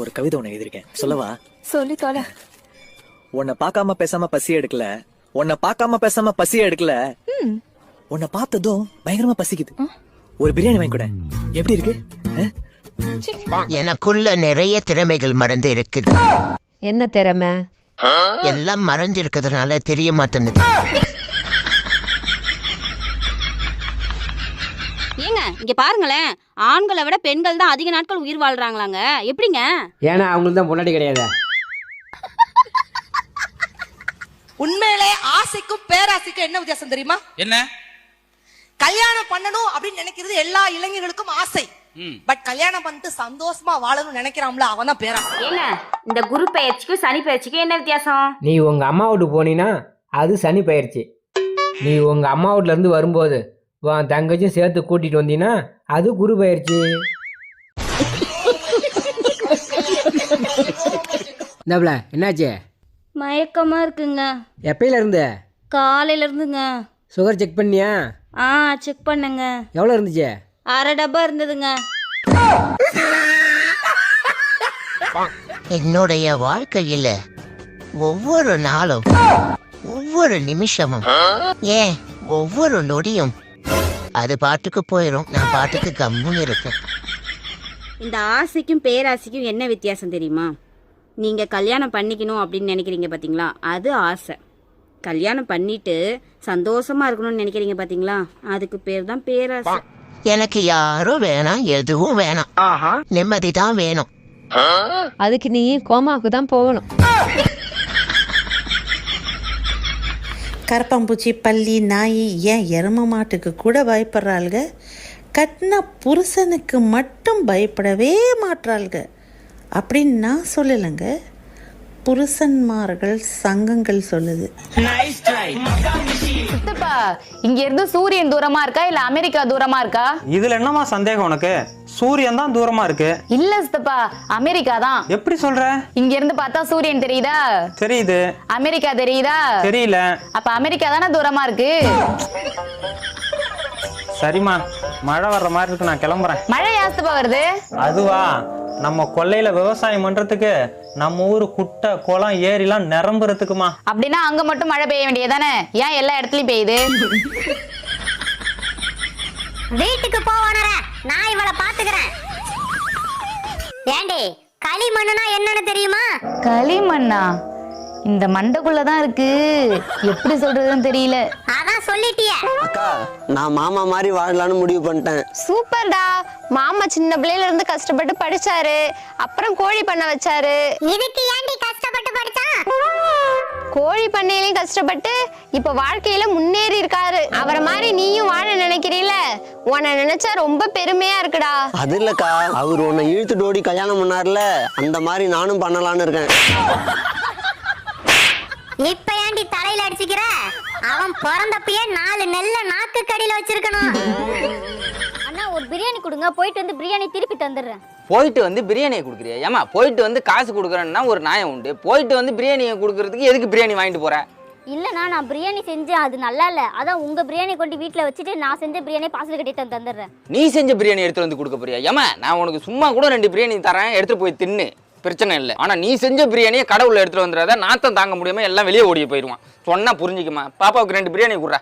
ஒரு கவிதை ஒண்ணு எழுதியிருக்கேன். சொல்லவா? சொல்லி தொலை உன்னை பார்க்காம பேசாம பசி எடுக்கல. உன்னை பார்க்காம பேசாம பசி எடுக்கல. உன்னை பார்த்ததும் பயங்கரமா பசிக்குது. ஒரு பிரியாணி வாங்கி கூட. எப்படி இருக்கு? எனக்குள்ள நிறைய திறமைகள் மறந்து இருக்குது. என்ன திறமை? எல்லாம் மறைஞ்சு இருக்கிறதுனால தெரிய மாட்டேங்குது. ஏங்க இங்க பாருங்களேன். ஆண்களை விட பெண்கள் தான் அதிக நாட்கள் உயிர் வாழ்றாங்களாங்க. எப்படிங்க? ஏன்னா அவங்களுக்கு தான் முன்னாடி கிடையாது. உண்மையிலே ஆசைக்கும் பேராசைக்கும் என்ன வித்தியாசம் தெரியுமா? என்ன? கல்யாணம் பண்ணணும் அப்படின்னு நினைக்கிறது எல்லா இளைஞர்களுக்கும் ஆசை. பட் கல்யாணம் பண்ணிட்டு சந்தோஷமா வாழணும்னு நினைக்கிறான்ல அவன் தான் பேராசை. ஏங்க இந்த குரு பயிற்சிக்கும் சனி பயிற்சிக்கும் என்ன வித்தியாசம்? நீ உங்க அம்மா வீட்டுக்கு போனீன்னா அது சனி பயிற்சி நீ உங்க அம்மா வீட்ல இருந்து வரும்போது உன் தங்கச்சியும் சேர்த்து கூட்டிட்டு வந்தீங்கன்னா அது குரு பயிற்சி. இந்தாப்ல என்னாச்சு? மயக்கமா இருக்குங்க. எப்பயில இருந்து காலையில இருந்துங்க சுகர் செக் பண்ணியா? ஆ செக் பண்ணுங்க. எவ்வளோ இருந்துச்சு? அரை டப்பா இருந்ததுங்க. என்னுடைய வாழ்க்கையில ஒவ்வொரு நாளும் ஒவ்வொரு நிமிஷமும் ஏன் ஒவ்வொரு நொடியும் அது பாட்டுக்கு போயிடும் நான் பாட்டுக்கு கம்முன்னு இருப்பேன் இந்த ஆசைக்கும் பேராசைக்கும் என்ன வித்தியாசம் தெரியுமா? நீங்க கல்யாணம் பண்ணிக்கணும் அப்படின்னு நினைக்கிறீங்க பாத்தீங்களா? அது ஆசை. கல்யாணம் பண்ணிட்டு சந்தோஷமா இருக்கணும்னு நினைக்கிறீங்க பாத்தீங்களா? அதுக்கு பேர் தான் பேராசை. எனக்கு யாரும் வேணாம் எதுவும் வேணாம். நிம்மதி தான் வேணும். அதுக்கு நீ கோமாவுக்கு தான் போகணும். கரப்பாம்பூச்சி பல்லி நாய் ஏன் எரும மாட்டுக்கு கூட பயப்படுறாளுக கட்டின புருஷனுக்கு மட்டும் பயப்படவே மாட்றாளுக அப்படின்னு நான் சொல்லலைங்க. புருஷன்மார்கள் சங்கங்கள் சொல்லுது. சித்தப்பா இங்க இருந்து சூரியன் தூரமா இருக்கா? இல்ல அமெரிக்கா தூரமா இருக்கா? இதுல என்னமா சந்தேகம் உனக்கு? சூரியன் தான் தூரமா இருக்கு. இல்ல சித்தப்பா அமெரிக்கா தான். எப்படி சொல்ற? இங்க இருந்து பார்த்தா சூரியன் தெரியுதா? தெரியுது. அமெரிக்கா தெரியுதா? தெரியல. அப்ப அமெரிக்கா தானே தூரமா இருக்கு? சரிம்மா மழை வர்ற மாதிரி இருக்கு நான் கிளம்புறேன். மழை யாஸ்தப்பா வருது? அதுவா நம்ம கொல்லையில விவசாயம் பண்றதுக்கு நம்ம ஊரு குட்டை குளம் ஏரிலாம் நிரம்புறதுக்குமா. அப்படின்னா அங்க மட்டும் மழை பெய்ய வேண்டியதானே ஏன் எல்லா இடத்துலயும் பெய்யுது? வீட்டுக்கு போவானர நான் இவளை பாத்துக்கிறேன் ஏண்டி களிமண்ணுனா என்னன்னு தெரியுமா? களிமண்ணா? இந்த மண்டைக்குள்ளதான் இருக்கு. எப்படி சொல்றதுன்னு தெரியல. அதான் சொல்லிட்டியே. அக்கா நான் மாமா மாதிரி வாழலாம்னு முடிவு பண்ணிட்டேன். சூப்பர்டா. மாமா சின்ன பிள்ளையில இருந்து கஷ்டப்பட்டு படிச்சாரு. அப்புறம் கோழி பண்ண வச்சாரு. இதுக்கு ஏண்டி கஷ்டப்பட்டு படிச்சான் கோழி பண்ணையிலயும் கஷ்டப்பட்டு இப்ப வாழ்க்கையில முன்னேறி இருக்காரு. அவரை மாதிரி நீயும் வாழ நினைக்கிறீல உன்னை நினைச்சா ரொம்ப பெருமையா இருக்குடா. அது இல்லக்கா அவர் உன்னை இழுத்துட்டு ஓடி கல்யாணம் பண்ணார்ல அந்த மாதிரி நானும் பண்ணலாம்னு இருக்கேன். இப்ப ஏண்டி தலையில அடிச்சுக்கிற? அவன் பிறந்தப்பயே நாலு நெல்ல நாக்கு கடியில வச்சிருக்கணும். அண்ணா ஒரு பிரியாணி கொடுங்க போயிட்டு வந்து பிரியாணி திருப்பி தந்துடுறேன். போயிட்டு வந்து பிரியாணியை கொடுக்குறியா? ஏமா போயிட்டு வந்து காசு கொடுக்குறேன்னா ஒரு நியாயம் உண்டு. போயிட்டு வந்து பிரியாணியை கொடுக்கறதுக்கு எதுக்கு பிரியாணி வாங்கிட்டு போற? இல்லைண்ணா நான் பிரியாணி செஞ்சேன் அது நல்லா இல்லை. அதான் உங்க பிரியாணி கொண்டு வீட்டில் வச்சுட்டு நான் செஞ்ச பிரியாணி பார்சல் கட்டிட்டு வந்து தந்துடுறேன். நீ செஞ்ச பிரியாணி எடுத்துட்டு வந்து கொடுக்க போறியா? ஏமா நான் உனக்கு சும்மா கூட ரெண்டு பிரியாணி தரேன் எடுத்துட்டு போய் தின்னு. பிரச்சனை இல்லை. ஆனா நீ செஞ்ச பிரியாணியை கடவுள் எடுத்துட்டு வந்துடாத நாத்தம் தாங்க முடியாம எல்லாம் வெளியே ஓடி போயிடுவான். சொன்னா புரிஞ்சுக்குமா? பாப்பாவுக்கு ரெண்டு பிரியாணி கொடுறா.